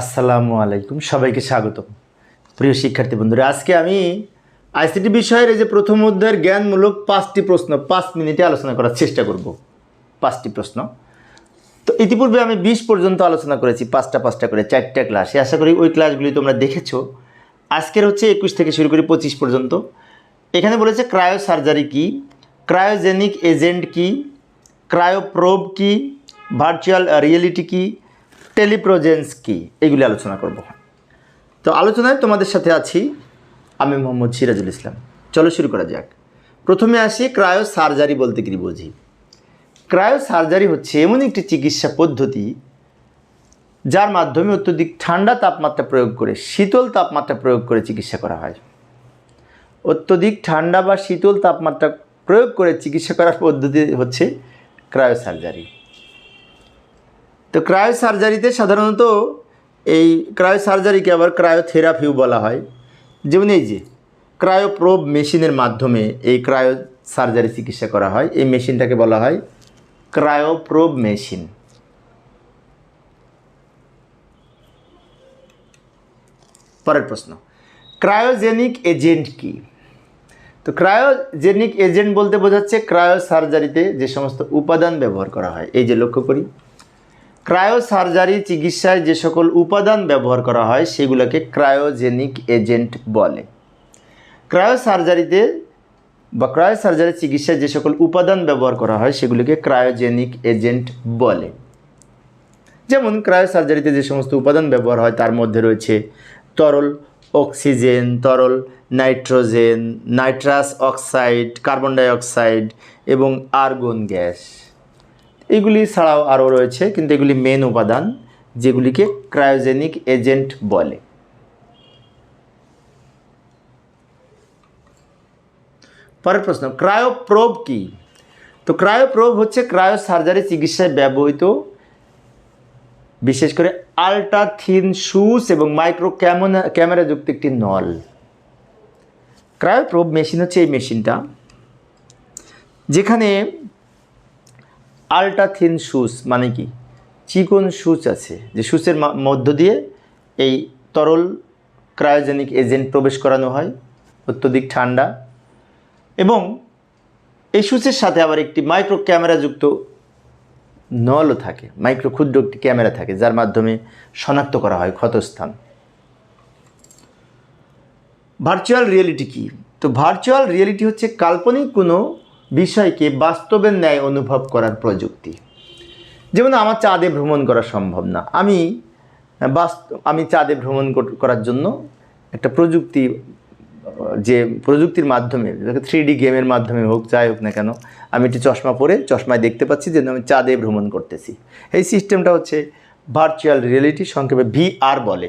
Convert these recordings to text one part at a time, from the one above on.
আসসালামু আলাইকুম, সবাইকে স্বাগতম। প্রিয় শিক্ষার্থী বন্ধুরা, আজকে আমি আইসিটি বিষয়ের এই যে প্রথম অধ্যায়ের জ্ঞানমূলক পাঁচটি প্রশ্ন, পাঁচ মিনিটে আলোচনা করার চেষ্টা করব। পাঁচটি প্রশ্ন। তো ইতিপূর্বে আমি বিশ পর্যন্ত আলোচনা করেছি, পাঁচটা পাঁচটা করে, চারটা ক্লাসে। আশা করি ওই ক্লাসগুলি তোমরা দেখেছ। আজকের হচ্ছে একুশ থেকে শুরু করি, পঁচিশ পর্যন্ত। এখানে বলেছে ক্রায়ো সার্জারি কী, ক্রায়োজেনিক এজেন্ট কী, ক্রায়োপ্রোব কী, ভার্চুয়াল রিয়েলিটি কী টেলিপ্রোজেন্স কী? এগুলি আলোচনা করব তো আলোচনায় তোমাদের সাথে আছি আমি মোহাম্মদ সিরাজুল ইসলাম। চলো শুরু করা যাক। প্রথমে আসি ক্রায়ো সার্জারি বলতে কি বুঝি? ক্রায়ো সার্জারি হচ্ছে এমন একটি চিকিৎসা পদ্ধতি যার মাধ্যমে অত্যধিক ঠান্ডা তাপমাত্রা প্রয়োগ করে শীতল তাপমাত্রা প্রয়োগ করে চিকিৎসা করা হয়। অত্যধিক ঠান্ডা বা শীতল তাপমাত্রা প্রয়োগ করে চিকিৎসা করার পদ্ধতি হচ্ছে ক্রায়ো সার্জারি তো ক্রায়ো সার্জারিতে সাধারণত এই ক্রায়ো সার্জারিকে আবার ক্রায়োথেরাপিও বলা হয়। যেমন এই যে ক্রায়োপ্রোব মেশিনের মাধ্যমে এই ক্রায়ো সার্জারি চিকিৎসা করা হয়। এই মেশিনটাকে বলা হয় ক্রায়োপ্রোব মেশিন পরের প্রশ্ন ক্রায়োজেনিক এজেন্ট কি? তো ক্রায়োজেনিক এজেন্ট বলতে বোঝাচ্ছে ক্রায়ো সার্জারিতে যে সমস্ত উপাদান ব্যবহার করা হয়। এই যে লক্ষ্য করি। ক্রায়ো সার্জারি চিকিৎসায় যে সকল উপাদান ব্যবহার করা হয়, সেগুলোকে ক্রায়োজেনিক এজেন্ট বলে। ক্রায়ো সার্জারিতে বা ক্রায়ো সার্জারি চিকিৎসায় যে সকল উপাদান ব্যবহার করা হয়, সেগুলিকে ক্রায়োজেনিক এজেন্ট বলে। যেমন ক্রায়ো সার্জারিতে যে সমস্ত উপাদান ব্যবহার হয়, তার মধ্যে রয়েছে তরল অক্সিজেন, তরল nitrogen, nitrous oxide, carbon dioxide এবং আর্গন গ্যাস। এগুলি ছাড়াও আরও রয়েছে, কিন্তু এগুলি মেন উপাদান, যেগুলিকে ক্রায়োজেনিক এজেন্ট বলে। পরের প্রশ্ন ক্রায়োপ্রোব কি? তো ক্রায়োপ্রোব হচ্ছে ক্রায়ো সার্জারি চিকিৎসায় ব্যবহৃত, বিশেষ করে আল্ট্রা থিন শুস এবং মাইক্রো ক্যামোনা ক্যামেরাযুক্ত একটি নল। ক্রায়োপ্রোব মেশিন হচ্ছে এই মেশিনটা যেখানে আল্ট্রা থিন শুস মানে কি? চিকন সুচ আছে। যে সুচের মধ্য দিয়ে এই তরল ক্রায়োজেনিক এজেন্ট প্রবেশ করানো হয়, অত্যধিক ঠান্ডা। এবং এই সুচের সাথে আবার একটি মাইক্রো ক্যামেরাযুক্ত নলও থাকে, মাইক্রো ক্ষুদ্র একটি ক্যামেরা থাকে, যার মাধ্যমে শনাক্ত করা হয় ক্ষতস্থান। ভার্চুয়াল রিয়েলিটি কি? তো ভার্চুয়াল রিয়েলিটি হচ্ছে কাল্পনিক কোনো বিষয়কে বাস্তবের ন্যায় অনুভব করার প্রযুক্তি। যেমন আমার চাঁদে ভ্রমণ করা সম্ভব না। আমি বাস্তব আমি চাঁদে ভ্রমণ করার জন্য একটা প্রযুক্তি, যে প্রযুক্তির মাধ্যমে থ্রি ডি গেমের মাধ্যমে হোক, যাই হোক না কেন, আমি একটি চশমা পরে, চশমায় দেখতে পাচ্ছি যে আমি চাঁদে ভ্রমণ করতেছি। এই সিস্টেমটা হচ্ছে ভার্চুয়াল রিয়েলিটি সংক্ষেপে ভিআর বলে।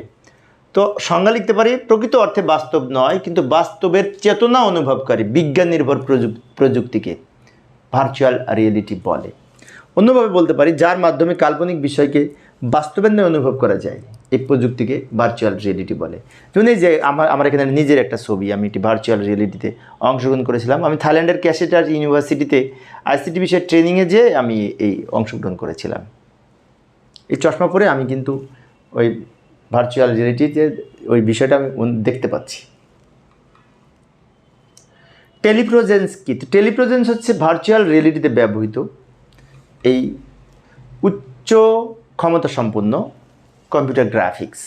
তো সংজ্ঞা লিখতে পারি, প্রকৃত অর্থে বাস্তব নয়, কিন্তু বাস্তবের চেতনা অনুভবকারী বিজ্ঞান নির্ভর প্রযুক্তিকে ভার্চুয়াল রিয়েলিটি বলে। অন্যভাবে বলতে পারি, যার মাধ্যমে কাল্পনিক বিষয়কে বাস্তবের ন্যায় অনুভব করা যায়, এই প্রযুক্তিকে ভার্চুয়াল রিয়েলিটি বলে। যেমন এই যে আমার আমার এখানে নিজের একটা ছবি, আমি একটি ভার্চুয়াল রিয়েলিটিতে অংশগ্রহণ করেছিলাম। আমি থাইল্যান্ডের ক্যাসেটার ইউনিভার্সিটিতে আইসিটি বিষয়ের ট্রেনিংয়ে যেয়ে আমি এই অংশগ্রহণ করেছিলাম। এই চশমা পরে আমি কিন্তু ওই ভার্চুয়াল রিয়েলিটিতে ওই বিষয়টা আমি দেখতে পাচ্ছি। টেলিপ্রোজেন্স কি? টেলিপ্রোজেন্স হচ্ছে ভার্চুয়াল রিয়েলিটিতে ব্যবহৃত এই উচ্চ ক্ষমতা সম্পন্ন কম্পিউটার গ্রাফিক্স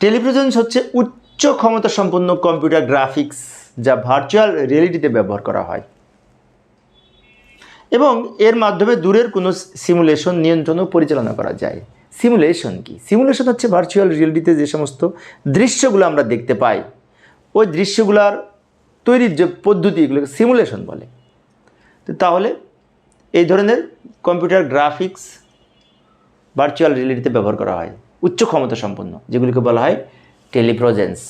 টেলিপ্রেজেন্স হচ্ছে উচ্চ ক্ষমতা সম্পন্ন কম্পিউটার গ্রাফিক্স যা ভার্চুয়াল রিয়েলিটিতে ব্যবহার করা হয়। এবং এর মাধ্যমে দূরের কোনো সিমুলেশন নিয়ন্ত্রণ ও পরিচালনা করা যায়। সিমুলেশন কি? সিমুলেশন হচ্ছে ভার্চুয়াল রিয়েলিটিতে যে সমস্ত দৃশ্যগুলো আমরা দেখতে পাই। ওই দৃশ্যগুলার তৈরির যে পদ্ধতি, এগুলোকে সিমুলেশন বলে। তো তাহলে এই ধরনের কম্পিউটার গ্রাফিক্স ভার্চুয়াল রিয়েলিটিতে ব্যবহার করা হয়। উচ্চ ক্ষমতা সম্পন্ন, যেগুলিকে বলা হয় টেলিপ্রোজেন্স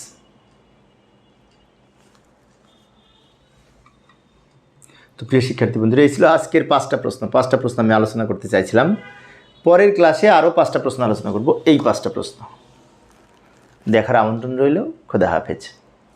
তো প্রিয় শিক্ষার্থী বন্ধুরা, এই ছিল আজকের পাঁচটা প্রশ্ন। পাঁচটা প্রশ্ন আমি আলোচনা করতে চাইছিলাম। পরের ক্লাসে আরও পাঁচটা প্রশ্ন আলোচনা করব। এই পাঁচটা প্রশ্ন। দেখার আমন্ত্রণ রইল। খোদা হাফেজ।